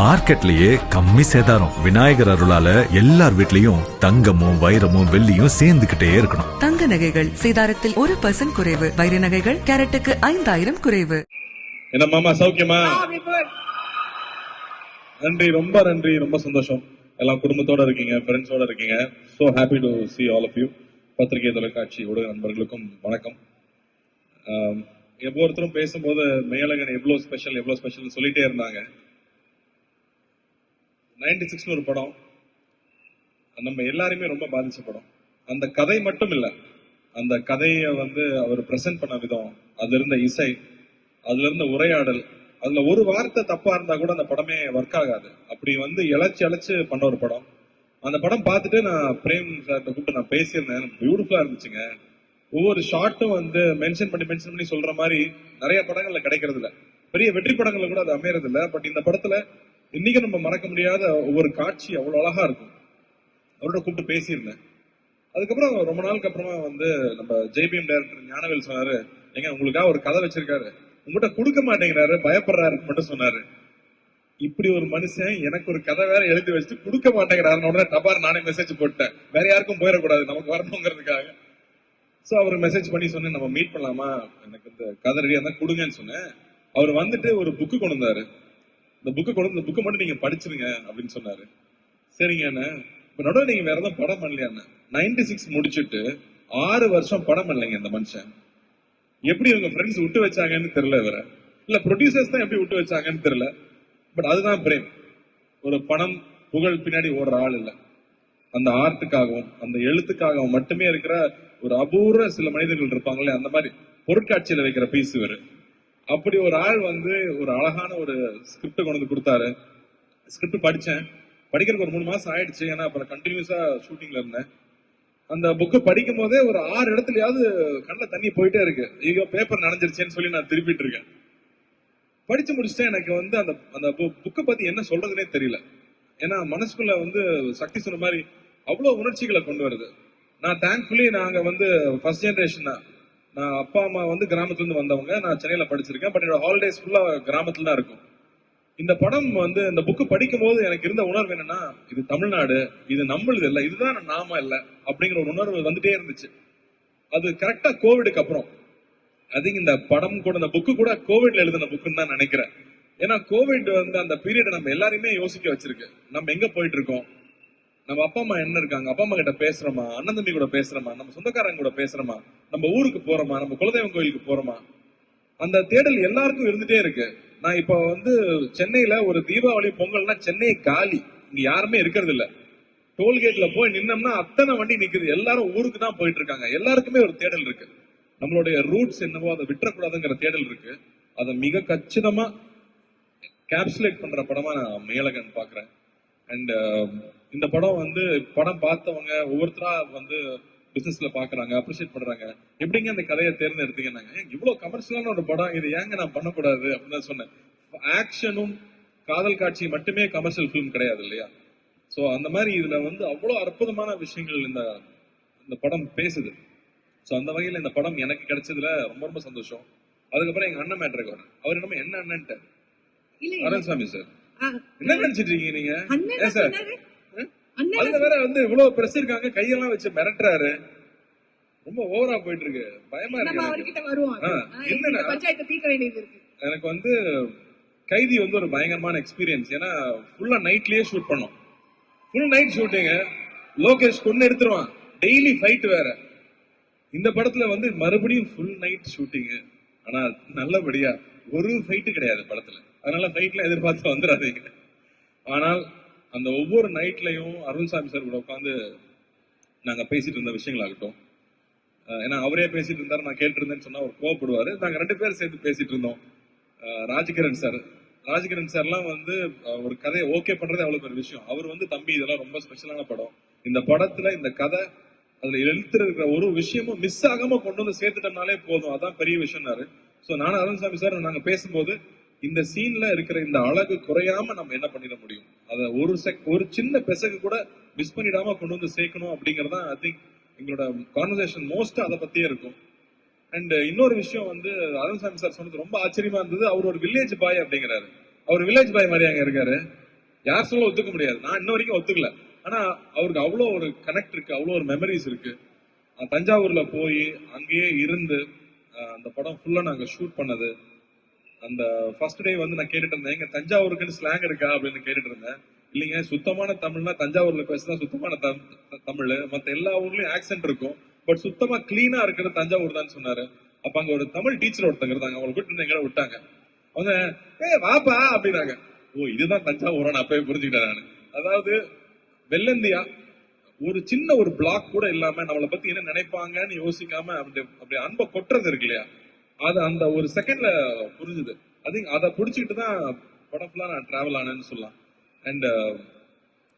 மார்க்கெட்லயே கம்மி சேதாரம். விநாயகர் அருளால எல்லார் வீட்லயும் தங்கமும் வைரமும் வெள்ளியும் சேர்ந்துகிட்டே இருக்கணும். தங்க நகைகள் சேதாரத்தில் ஒரு பர்சன்ட் குறைவு. வைர நகைகள் கேரட்டுக்கு ஐந்தாயிரம் குறைவு. என்ன மாமா சௌக்கியமா? நன்றி ரொம்ப நன்றி ரொம்ப சந்தோஷம். எல்லாம் குடும்பத்தோட இருக்கீங்க ஃப்ரெண்ட்ஸோட இருக்கீங்க. So happy to see all of you பத்திரிகை தொலைக்காட்சி ஊடக நண்பர்களுக்கும் வணக்கம். ஆம், ஒவ்வொருத்தரும் பேசும்போது மேலகன் எவ்வளோ ஸ்பெஷல் எவ்வளோ ஸ்பெஷல் சொல்லிட்டே இருந்தாங்க. நைன்டி சிக்ஸ்னு ஒரு படம். நம்ம எல்லாருமே ரொம்ப பாதிச்ச படம். அந்த கதை மட்டும் இல்லை. அந்த கதையை வந்து அவர் ப்ரெசென்ட் பண்ண விதம். அதுல இருந்த இசை அதுல இருந்த உரையாடல் அதுல ஒரு வார்த்தை தப்பா இருந்தா கூட அந்த படமே ஒர்க் ஆகாது. அப்படி வந்து இழைச்சி இழைச்சு பண்ண ஒரு படம். அந்த படம் பார்த்துட்டு நான் பிரேம் சார்ட்ட கூப்பிட்டு நான் பேசியிருந்தேன். பியூட்டிஃபுல்லா இருந்துச்சுங்க. ஒவ்வொரு ஷார்ட்டும் வந்து மென்ஷன் பண்ணி மென்ஷன் பண்ணி சொல்ற மாதிரி நிறைய படங்கள்ல கிடைக்கிறது இல்ல பெரிய வெற்றி படங்கள்ல கூட அது அமையறது இல்ல பட் இந்த படத்துல இன்னைக்கு நம்ம மறக்க முடியாத ஒவ்வொரு காட்சி அவ்வளவு அழகா இருக்கும். அவரோட கூப்பிட்டு பேசியிருந்தேன். அதுக்கப்புறம் ரொம்ப நாளுக்கு அப்புறமா வந்து நம்ம ஜேபிஎம் டைரக்டர் ஞானவேல் சொன்னாரு ஏங்க உங்களுக்காக ஒரு கதை வச்சிருக்காரு. உங்ககிட்ட கொடுக்க மாட்டேங்கிறாரு பயப்படுறாருன்னு மட்டும் சொன்னாரு. இப்படி ஒரு மனுஷன் எனக்கு ஒரு கதை வேற எழுதி வச்சுட்டு கொடுக்க மாட்டேங்கிறாருன்னு உடனே டபார் நானே மெசேஜ் போட்டேன் வேற யாருக்கும் போயிடக்கூடாது நமக்கு வரணுங்கிறதுக்காக. சோ அவர் மெசேஜ் பண்ணி சொன்னேன் நம்ம மீட் பண்ணலாமா? எனக்கு இந்த கதை ரெடியா இருந்தா கொடுங்கன்னு சொன்னேன். அவர் வந்துட்டு ஒரு புக்கு கொண்டு வந்தாரு. இந்த புக்கு கொண்டு இந்த புக்கை மட்டும் நீங்க படிச்சிருங்க அப்படின்னு சொன்னாரு. சரிங்க அண்ணா. இப்ப நடுவில் நீங்க வேற எதுவும் படம் பண்ணலையா நைன்டி சிக்ஸ் முடிச்சுட்டு ஆறு வருஷம் படம் பண்ணலைங்க இந்த மனுஷன். எப்படி இவங்க ஃப்ரெண்ட்ஸ் விட்டு வச்சாங்கன்னு தெரியல இவர. இல்ல ப்ரொடியூசர்ஸ் தான் எப்படி விட்டு வச்சாங்கன்னு தெரியல. பட் அதுதான் பிரேம். ஒரு பணம் புகழ் பின்னாடி ஓடுற ஆள் இல்ல. அந்த ஆர்ட்டுக்காகவும் அந்த எழுத்துக்காகவும் மட்டுமே இருக்கிற ஒரு அபூர்வ சில மனிதர்கள் இருப்பாங்களே அந்த மாதிரி பொருட்காட்சியில வைக்கிற பீஸ் இவரு. அப்படி ஒரு ஆள் வந்து ஒரு அழகான ஒரு ஸ்கிரிப்ட் கொண்டு வந்து கொடுத்தாரு. ஸ்கிரிப்ட் படித்தேன் படிக்கிறதுக்கு ஒரு மூணு மாசம் ஆயிடுச்சு. ஏன்னா அப்புறம் கண்டினியூஸா ஷூட்டிங்ல இருந்தேன். அந்த புக்கு படிக்கும் போதே ஒரு ஆறு இடத்துலயாவது கண்ணில் தண்ணி போயிட்டே இருக்கு. ஐயோ பேப்பர் நனைஞ்சிருச்சேன்னு சொல்லி நான் திருப்பிட்டு இருக்கேன். படிச்சு முடிச்சுட்டு எனக்கு வந்து அந்த அந்த புக்கை பத்தி என்ன சொல்றதுனே தெரியல. ஏன்னா மனசுக்குள்ள வந்து சக்தி சொன்ன மாதிரி அவ்வளவு உணர்ச்சிகளை கொண்டு வருது. நான் தேங்க்ஃபுல்லி நாங்க வந்து ஃபர்ஸ்ட் ஜென்ரேஷன் தான். நான் அப்பா அம்மா வந்து கிராமத்துலேருந்து வந்தவங்க. நான் சென்னையில் படிச்சிருக்கேன். பட் என்னோட ஹாலிடேஸ் ஃபுல்லாக கிராமத்தில் தான் இருக்கும். இந்த படம் வந்து இந்த புக்கு படிக்கும்போது எனக்கு இருந்த உணர்வு என்னன்னா இது தமிழ்நாடு இது நம்மளுது இல்லை இதுதான் நாம இல்லை அப்படிங்கிற ஒரு உணர்வு வந்துட்டே இருந்துச்சு. அது கரெக்டா கோவிடுக்கு அப்புறம். அது இந்த படம் கூட இந்த புக்கு கூட கோவிட்ல எழுதின புக்குன்னு தான் நினைக்கிறேன். ஏன்னா கோவிட் வந்து அந்த பீரியட் நம்ம எல்லாரையுமே யோசிக்க வச்சிருக்கு. நம்ம எங்க போயிட்டு இருக்கோம்? நம்ம அப்பா அம்மா என்ன இருக்காங்க? அப்பா அம்மா கிட்ட பேசுறோமா? அண்ணன் தம்பி கூட பேசுறோமா? நம்ம சொந்தக்காரங்க கூட பேசுறோமா? நம்ம ஊருக்கு போறோமா? நம்ம குலதெய்வம் கோயிலுக்கு போறோமா? அந்த தேடல் எல்லாருக்கும் இருந்துட்டே இருக்கு. நான் இப்போ வந்து சென்னையில ஒரு தீபாவளி பொங்கல்னா சென்னை காலி. இங்க யாருமே இருக்கிறது இல்ல. டோல்கேட்ல போய் நின்னோம்னா அத்தனை வண்டி நிக்குது. எல்லாரும் ஊருக்கு தான் போயிட்டு இருக்காங்க. எல்லாருக்குமே ஒரு தேடல் இருக்கு. நம்மளுடைய ரூட்ஸ் என்னவோ அதை விட்டுறக்கூடாதுங்கிற தேடல் இருக்கு. அதை மிக கச்சிதமா கேப்சுலேட் பண்ற படமா நான் மேலகன் பாக்குறேன் அண்ட் இந்த படம் வந்து படம் பார்த்தவங்க ஒவ்வொருத்தரா வந்து பிசினஸ்ல பாக்குறாங்க அப்ரிஷியேட் பண்றாங்க. எப்படிங்க அந்த கதையை தேர்ந்தெடுத்தீங்கன்னாங்க "ஏங்க, இவ்வளவு கமர்ஷியலான ஒரு படம் இது ஏங்க நான் பண்ணக்கூடாது அப்படின்னு சொன்னேன். ஆக்ஷனும் காதல் காட்சி மட்டுமே கமர்ஷியல் ஃபிலிம் கிடையாது இல்லையா? சோ அந்த மாதிரி இதுல வந்து அவ்வளவு அற்புதமான விஷயங்கள் இந்த இந்த படம் பேசுது. சோ அந்த வகையில இந்த படம் எனக்கு கிடைச்சதுல ரொம்ப ரொம்ப சந்தோஷம். அதுக்கப்புறம் எங்க அண்ணன் மேட்ருக்கு வரேன் அவர் என்னமோ என்ன அண்ணன்ட்டு அருண்சாமி சார். என்ன நினைச்சிட்டு இருக்கீங்க நீங்க? அதுல வேற வந்து இவ்வளவு பிரஸ் இருக்காங்க கையெல்லாம் வச்சு மிரட்டுறாரு. ரொம்ப ஓவரா போயிட்டு இருக்கு பயமா இருக்கு எனக்கு. அவர்கிட்ட வருவோம். ஆ, ஆ, இந்த என்னடா? பஞ்சாயத்தை தீர்க்க வேண்டியது இருக்கு. எனக்கு வந்து கைதி வந்து ஒரு பயங்கரமான எக்ஸ்பீரியன்ஸ் ஏன்னா ஃபுல்லா நைட்லயே ஷூட் பண்ணோம். ஃபுல் நைட் ஷூட்டிங்க லோகேஷ் கொண்டு எடுத்துருவான். டெய்லி ஃபைட் வேற. இந்த படத்துல வந்து மறுபடியும் ஃபுல் நைட் ஷூட்டிங் ஆனா நல்லபடியா ஒரு ஃபைட்டு கிடையாது படத்துல. அதனால நைட்ல எதிர்பார்த்து வந்துடாதீங்க ஆனால் அந்த ஒவ்வொரு நைட்லயும் அருண்சாமி சார் கூட உட்காந்து நாங்க பேசிட்டு இருந்த விஷயங்களாகட்டும். அஹ் ஏன்னா அவரே பேசிட்டு இருந்தாரு நான் கேட்டிருந்தேன்னு சொன்னா அவர் கோவப்படுவாரு. நாங்க ரெண்டு பேரும் சேர்ந்து பேசிட்டு இருந்தோம். ராஜகிரண் சார் ராஜகிரண் சார்லாம் வந்து ஒரு கதையை ஓகே பண்றது அவ்வளவு பெரிய விஷயம். அவர் வந்து தம்பி இதெல்லாம் ரொம்ப ஸ்பெஷலான படம். இந்த படத்துல இந்த கதை அதுல எழுத்துல இருக்கிற ஒரு விஷயமும் மிஸ் ஆகாம கொண்டு வந்து சேர்த்துட்டோம்னாலே போதும். அதான் பெரிய விஷயம்னாரு. ஸோ நானும் அருண்சாமி சார் நாங்க பேசும்போது இந்த சீன்ல இருக்கிற இந்த அழகு குறையாம நம்ம என்ன பண்ணிட முடியும்? அதை ஒரு செக் ஒரு சின்ன பெசகு கூட மிஸ் பண்ணிடாம கொண்டு வந்து சேர்க்கணும் அப்படிங்கறது தான் ஐ திங்க் எங்களோட கான்வர்சேஷன் மோஸ்ட் அதை பத்தியே இருக்கும். அண்ட் இன்னொரு விஷயம் வந்து அருண்சாமி சார் சொன்னது ரொம்ப ஆச்சரியமா இருந்தது. அவர் ஒரு வில்லேஜ் பாய் அப்படிங்கிறாரு. அவர் வில்லேஜ் பாய் மாதிரி அங்க இருக்காரு. யார் சொல்ல ஒத்துக்க முடியாது. நான் இன்ன வரைக்கும் ஒத்துக்கல. ஆனா அவருக்கு அவ்வளோ ஒரு கனெக்ட் இருக்கு அவ்வளோ ஒரு மெமரிஸ் இருக்கு. தஞ்சாவூர்ல போய் அங்கேயே இருந்து அந்த படம் ஃபுல்லா நாங்க ஷூட் பண்ணது. அந்த ஃபர்ஸ்ட் டே வந்து நான் கேட்டுட்டு இருந்தேன் எங்க தஞ்சாவூருக்குன்னு ஸ்லாங் இருக்கா? அப்படின்னு கேட்டுட்டு இருந்தேன். இல்லைங்க சுத்தமான தமிழ்னா தஞ்சாவூர்ல பேசுனா சுத்தமான தமிழ். மற்ற எல்லா ஊர்லயும் ஆக்சென்ட் இருக்கும். பட் சுத்தமா கிளீனா இருக்கிறது தஞ்சாவூர் தான் சொன்னாரு. அப்ப அங்க ஒரு தமிழ் டீச்சர் ஒருத்தங்க இருந்தாங்க. அவங்களை கூட்டு எங்களை விட்டாங்க. அவங்க ஏ வாப்பா! அப்படின்னாங்க. ஓ இதுதான் தஞ்சாவூரா? நான் அப்பவே புரிஞ்சுக்கிட்டேன் நான். அதாவது வெள்ளந்தியா ஒரு சின்ன ஒரு பிளாக் கூட இல்லாம நம்மளை பத்தி என்ன நினைப்பாங்கன்னு யோசிக்காம அப்படி அப்படி அன்பை கொட்டுறது இருக்கு இல்லையா? அது அந்த ஒரு செகண்ட்ல புரிஞ்சுது. அது அதை பிடிச்சிட்டு தான் படம் ஃபுல்லாக நான் ட்ராவல் ஆனேன்னு சொல்லலாம். அண்ட் uh,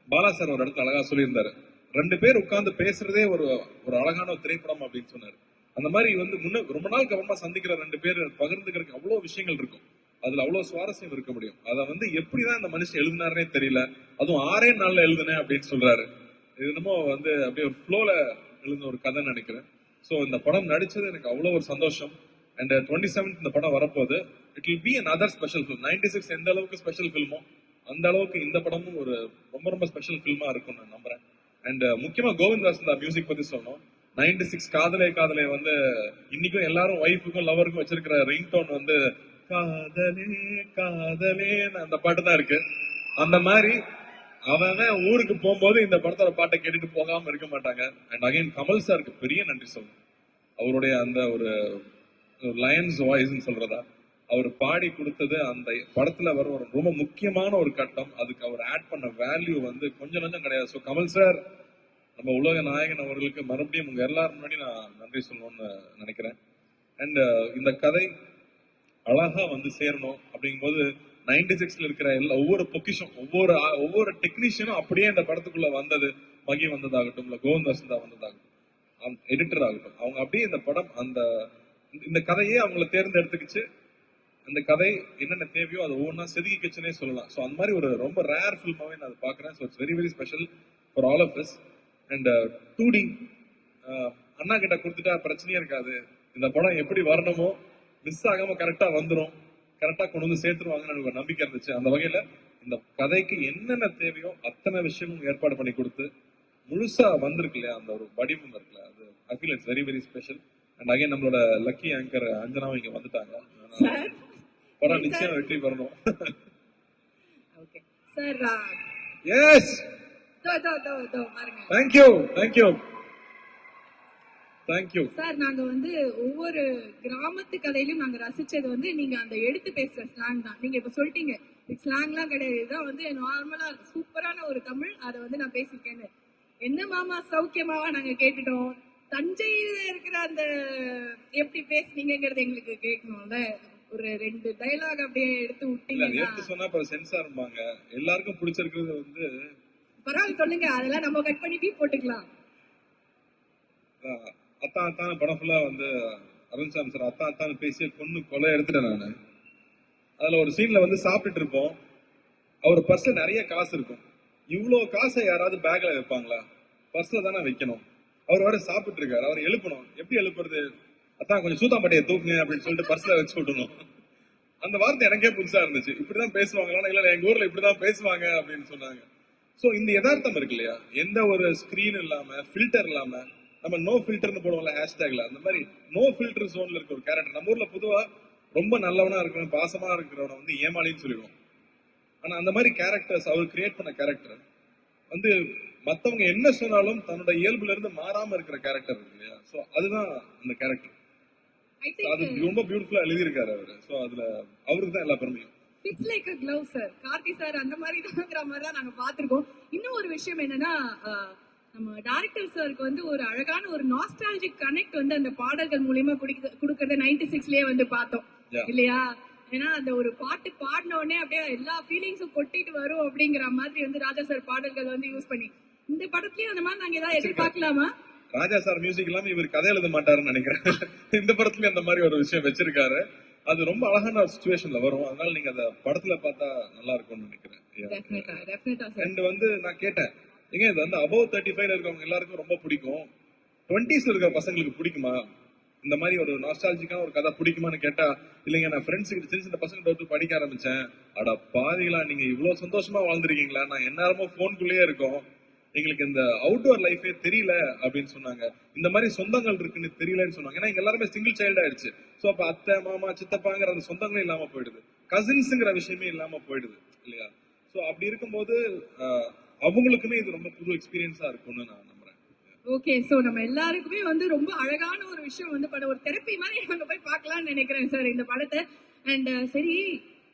பாலா சார் ஒரு இடத்துல அழகாக சொல்லியிருந்தாரு. ரெண்டு பேர் உட்காந்து பேசுறதே ஒரு ஒரு அழகான ஒரு திரைப்படம் அப்படின்னு சொன்னார். அந்த மாதிரி வந்து முன்ன ரொம்ப நாள் கவனமாக சந்திக்கிற ரெண்டு பேர் பகிர்ந்துக்கிறதுக்கு அவ்வளோ விஷயங்கள் இருக்கும். அதுல அவ்வளோ சுவாரஸ்யம் இருக்க முடியும். அதை வந்து எப்படிதான் இந்த மனுஷன் எழுதினாருனே தெரியல. அதுவும் ஆறே நாள்ல எழுதுனேன் அப்படின்னு சொல்றாரு. இது என்னமோ வந்து அப்படியே ஒரு ஃப்ளோல எழுதின ஒரு கதை நினைக்கிறேன். ஸோ இந்த படம் நடிச்சது எனக்கு அவ்வளோ ஒரு சந்தோஷம். அண்ட் டுவெண்ட்டி செவன்த் இந்த படம் வரப்போகுது. It will be another special film ninety six எந்த அளவுக்கு ஸ்பெஷல் ஃபில்மோ அந்த அளவுக்கு இந்த படமும் ஒரு ரொம்ப ரொம்ப ஸ்பெஷல் ஃபில்மா இருக்கும் நான் நம்புறேன். அண்ட் uh, முக்கியமா கோவிந்தாஸ் இந்த மியூசிக் பத்தி சொன்னோம் நைன்டி சிக்ஸ் காதலே காதலே வந்து இன்னைக்கும் எல்லாரும் ஒய்ஃபுக்கும் லவருக்கும் வச்சிருக்கிற ரிங் டோன் வந்து காதலே காதலே அந்த பாட்டு தான் இருக்கு. அந்த மாதிரி அவன் ஊருக்கு போகும்போது இந்த படத்தோட பாட்டை கேட்டுட்டு போகாம இருக்க மாட்டாங்க. அண்ட் அகைன் கமல் சாருக்கு பெரிய நன்றி சொல்லணும். அவருடைய அந்த ஒரு லயன்ஸ் வாய்ஸ்ன்னு சொல்றதா? அவர் பாடி கொடுத்தது அந்த படத்துல வர ஒரு ரொம்ப முக்கியமான ஒரு கட்டம். அதுக்கு அவர் ஆட் பண்ண வேல்யூ வந்து கொஞ்சம் கொஞ்சம் கிடையாது. ஸோ கமல் சார் நம்ம உலக நாயகன் அவர்களுக்கு மறுபடியும் உங்க எல்லாரும் முன்னாடி நான் நன்றி சொல்லணும்னு நினைக்கிறேன். அண்ட் uh, இந்த கதை அழகா வந்து சேரணும் அப்படிங்கும்போது நைன்டி சிக்ஸ்ல இருக்கிற எல்லா ஒவ்வொரு பொக்கிஷம் ஒவ்வொரு ஒவ்வொரு டெக்னீஷியனும் அப்படியே இந்த படத்துக்குள்ள வந்தது. மகி வந்ததாகட்டும் இல்ல கோவிந்த் வசந்தா வந்ததாகட்டும். எடிட்டர் ஆகட்டும். அவங்க அப்படியே இந்த படம் அந்த இந்த கதையே அவங்கள தேர்ந்தெடுத்துக்கிச்சு. அந்த கதை என்னென்ன தேவையோ அதை ஒவ்வொன்றா செதுக்கிக்கிச்சுனே சொல்லலாம். ஸோ அந்த மாதிரி ஒரு ரொம்ப ரேர் ஃபில்மாவே நான் அதை பார்க்குறேன். So it's very very special for all of us and two D அண்ணா கிட்ட கொடுத்துட்டா பிரச்சனையே இருக்காது. இந்த படம் எப்படி வரணுமோ மிஸ் ஆகாம கரெக்டா வந்துடும் கரெக்டா கொண்டு வந்து சேர்த்துருவாங்கன்னு எனக்கு ஒரு நம்பிக்கை இருந்துச்சு. அந்த வகையில இந்த கதைக்கு என்னென்ன தேவையோ அத்தனை விஷயமும் ஏற்பாடு பண்ணி கொடுத்து முழுசா வந்திருக்கு இல்லையா அந்த ஒரு வடிவம் இருக்குல்ல அது I feel it's very very special and again நம்மளோட லக்கி ஆங்கர் அஞ்சனாவும் இங்க வந்துட்டாங்க. சார் படம் நிச்சயம் வெற்றி பெறணும். Sir yes thank you thank you thank you sir நாங்க வந்து ஒவ்வொரு கிராமத்து கதையிலும் நாங்க ரசிச்சது வந்து நீங்க அந்த எடுத்து பேசுற ஸ்லாங் தான். நீங்க இப்ப சொல்லிட்டீங்க ஸ்லாங்லாம் கிடையாது. இதுதான் வந்து நார்மலா சூப்பரான ஒரு தமிழ். அதை வந்து நான் பேசியிருக்கேன்னு. என்ன மாமா சௌக்கியமாவா நாங்க கேட்டுட்டோம்? தஞ்சையில இருக்கிற அந்த எப்படி பேசுனீங்கிறது எங்களுக்கு கேட்கணும்ல? ஒரு ரெண்டு டைலாக் அப்படியே எடுத்து விட்டீங்கன்னா. எடுத்து சொன்னா அப்புறம் சென்சார் எல்லாருக்கும் பிடிச்சிருக்கிறது வந்து பரவாயில்ல சொல்லுங்க. அதெல்லாம் நம்ம கட் பண்ணி டீ போட்டுக்கலாம். அத்தான் அத்தான் படம் ஃபுல்லா வந்து அருண்சாமி சார் அத்தான் அத்தான் பேசி பொண்ணு கொலை எடுத்துட்டேன் நானு. அதுல ஒரு சீன்ல வந்து சாப்பிட்டுட்டு இருப்போம். அவர் பர்ஸ்ல நிறைய காசு இருக்கும். இவ்வளோ காசை யாராவது பேக்ல வைப்பாங்களா? பர்ஸ்ல தானே வைக்கணும். அவர் வர சாப்பிட்டு இருக்காரு அவர் எழுப்பணும். எப்படி எழுப்புறது? அதான் கொஞ்சம் சூத்தாம்பட்டையை தூக்குங்க அப்படின்னு சொல்லிட்டு பர்ஸ்ல வச்சு விடணும் அந்த வார்த்தை எனக்கே புதுசா இருந்துச்சு. இப்படிதான் பேசுவாங்களா? இல்ல எங்க ஊர்ல இப்படிதான் பேசுவாங்க அப்படின்னு சொன்னாங்க. ஸோ இந்த யதார்த்தம் இருக்கு இல்லையா? எந்த ஒரு ஸ்கிரீன் இல்லாம ஃபில்டர் இல்லாம நம்ம நோ ஃபில்டர்னு போடுவோம்ல ஹேஷ்டேக்ல அந்த மாதிரி நோ ஃபில்டர் ஜோன்ல இருக்க ஒரு கேரக்டர் நம்ம ஊர்ல பொதுவா ரொம்ப நல்லவனா இருக்கிறவன் பாசமா இருக்கிறவன வந்து ஏமாளின்னு சொல்லிடுவோம். ஆனா அந்த மாதிரி கேரக்டர்ஸ் அவர் கிரியேட் பண்ண கேரக்டர் வந்து மத்தவங்க என்ன சொன்னாலும் தன்னோட இயல்புல இருந்து மாறாம இருக்கிற கேரக்டர் இருக்கு இல்லையா? சோ அதுதான் அந்த கேரக்டர் அது திங்க் ரொம்ப பியூட்டிஃபுல்லா எழுதியிருக்காரு அவரு. சோ அதுல அவருக்கு தான் எல்லா பெருமையும். It's like a glove sir Karthi sir அந்த மாதிரி தான்ங்கிற மாதிரி தான் நாங்க பாத்திருக்கோம் இன்னும் ஒரு விஷயம் என்னன்னா அஹ், நம்ம டைரக்டர் சாருக்கு வந்து ஒரு அழகான ஒரு நாஸ்டாலஜிக் கனெக்ட் வந்து அந்த பாடல்கள் மூலியமா குடிக்க- கொடுக்கறத நைன்டி சிக்ஸ்லயே வந்து பார்த்தோம். இல்லையா? ஏன்னா அந்த ஒரு பாட்டு பாடின உடனே அப்படியே எல்லா ஃபீலிங்ஸும் கொட்டிட்டு வரும் அப்படிங்கிற மாதிரி வந்து ராஜா சார் பாடல்கள் வந்து யூஸ் பண்ணி இந்த படத்துலயும் அந்த மாதிரி நாங்க ஏதாவது எதிர்பார்க்கலாமா? ராஜா சார் மியூசிக் இல்லாம இவர் கதை எழுத மாட்டாருன்னு நினைக்கிறேன். இந்த படத்துல அந்த மாதிரி ஒரு விஷயம் வச்சிருக்காரு. அது ரொம்ப அழகான சுச்சுவேஷன்ல வரும். அதனால நீங்க அந்த படத்துல பார்த்தா நல்லா இருக்கும்னு நினைக்கிறேன். அண்ட் வந்து நான் கேட்டேன். ஏங்க இது வந்து அபவ் தேர்ட்டி ஃபைவ்ல இருக்கவங்க எல்லாருக்கும் ரொம்ப பிடிக்கும். டுவெண்ட்டிஸ்ல இருக்கிற பசங்களுக்கு பிடிக்குமா? இந்த மாதிரி ஒரு நாஸ்டாலஜிக்கான ஒரு கதை பிடிக்குமான்னு கேட்டா இல்லைங்க நான் ஃப்ரெண்ட்ஸ் கிட்ட சின்ன சின்ன பசங்க தொட்டு படிக்க ஆரம்பிச்சேன். அட பாதிகளா நீங்க இவ்வளவு சந்தோஷமா வாழ்ந்துருக்கீங்களா? நான் எந்நேரமும் போனுக்குள்ளேயே இருக்கோம். எங்களுக்கு இந்த அவுட்டோர் லைஃபே தெரியல அப்படின்னு சொன்னாங்க. இந்த மாதிரி சொந்தங்கள் இருக்குன்னு தெரியலன்னு சொன்னாங்க. ஏன்னா இங்க எல்லாருமே சிங்கிள் சைல்டு ஆயிடுச்சு. ஸோ அப்போ அத்தை மாமா சித்தப்பாங்கிற அந்த சொந்தங்களும் இல்லாம போயிடுது. கசின்ஸுங்கிற விஷயமே இல்லாம போயிடுது இல்லையா? ஸோ அப்படி இருக்கும்போது அவங்களுக்குமே இது ரொம்ப புது எக்ஸ்பீரியன்ஸா இருக்கும்னு நான் நம்புறேன். ஓகே சோ நம்ம எல்லாருக்குமே வந்து ரொம்ப அழகான ஒரு விஷயம் வந்து படம். ஒரு தெரப்பி மாதிரி அங்க போய் பார்க்கலாம்னு நினைக்கிறேன் சார் இந்த படத்தை. அண்ட் சரி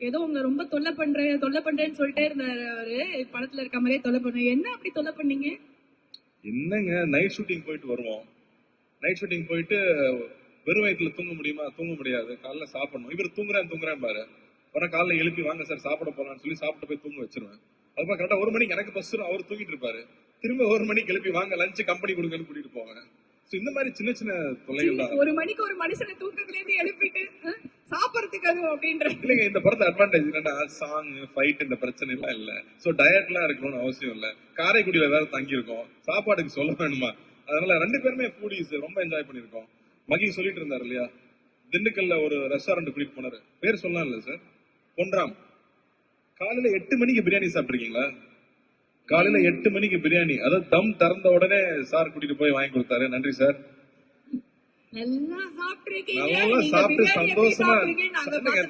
ஏதோ உங்களை ரொம்ப தொல்லை பண்றேன் தொல்லை பண்றேன்னு சொல்லிட்டே இருந்தாரு. அவரு படத்துல இருக்க மாதிரியே தொல்லை பண்றேன் என்ன அப்படி தொல்லை பண்ணீங்க? என்னங்க நைட் ஷூட்டிங் போயிட்டு வருவோம். நைட் ஷூட்டிங் போயிட்டு வெறும் வயிற்றுல தூங்க முடியுமா? தூங்க முடியாது. காலைல சாப்பிடணும். இவர் தூங்குறேன் தூங்குறேன் பாரு. அப்புறம் காலைல எழுப்பி வாங்க சார் சாப்பிட போலாம்னு சொல்லி சாப்பிட்டு போய் தூங்க வச்சிருவேன். அதுக்கப்புறம் கரெக்டா ஒரு மணிக்கு எனக்கு பஸ் அவர் தூங்கிட்டு இருப்பாரு. திரும்ப ஒரு மணிக்கு எழுப்பி வாங்க லஞ்ச் கம்பெனி கொடுங்கன்னு கூட்டிட்டு போவேன். ஸோ இந்த மாதிரி சின்ன சின்ன தொல்லைகள் தான் ஒரு மணிக்கு ஒரு மனுஷனை தூக்கத்துல இருந்து எழுப்பிட்டு சாப்பிடுறதுக்கு அதுவும் அப்படின்ற இல்லைங்க இந்த படத்தை அட்வான்டேஜ் என்னன்னா சாங் ஃபைட் இந்த பிரச்சனை எல்லாம் இல்ல சோ டயட்லாம் இருக்கணும்னு அவசியம் இல்ல. காரைக்குடியில வேற தங்கி இருக்கோம் சாப்பாடுக்கு சொல்ல வேணுமா? அதனால ரெண்டு பேருமே ஃபூடிஸ் ரொம்ப என்ஜாய் பண்ணிருக்கோம் மகி சொல்லிட்டு இருந்தாரு இல்லையா? திண்டுக்கல்ல ஒரு ரெஸ்டாரண்ட் கூட்டிட்டு போனாரு. பேர் சொல்லலாம் இல்ல சார் பொன்ராம். காலையில எட்டு மணிக்கு பிரியாணி சாப்பிட்டுருக்கீங்களா? காலையில எட்டு மணிக்கு பிரியாணி. அதாவது தம் திறந்த உடனே சார் கூட்டிட்டு போய் வாங்கி கொடுத்தாரு. நன்றி சார் நீங்க சாப்பிட்டு எப்படி சந்தோஷமா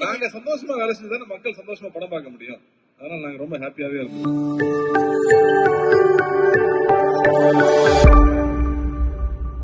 நாங்க சந்தோஷமா வேலை செஞ்சு மக்கள் சந்தோஷமா படம் பார்க்க முடியும். அதனால நாங்க ரொம்ப ஹாப்பியாவே இருக்கோம்.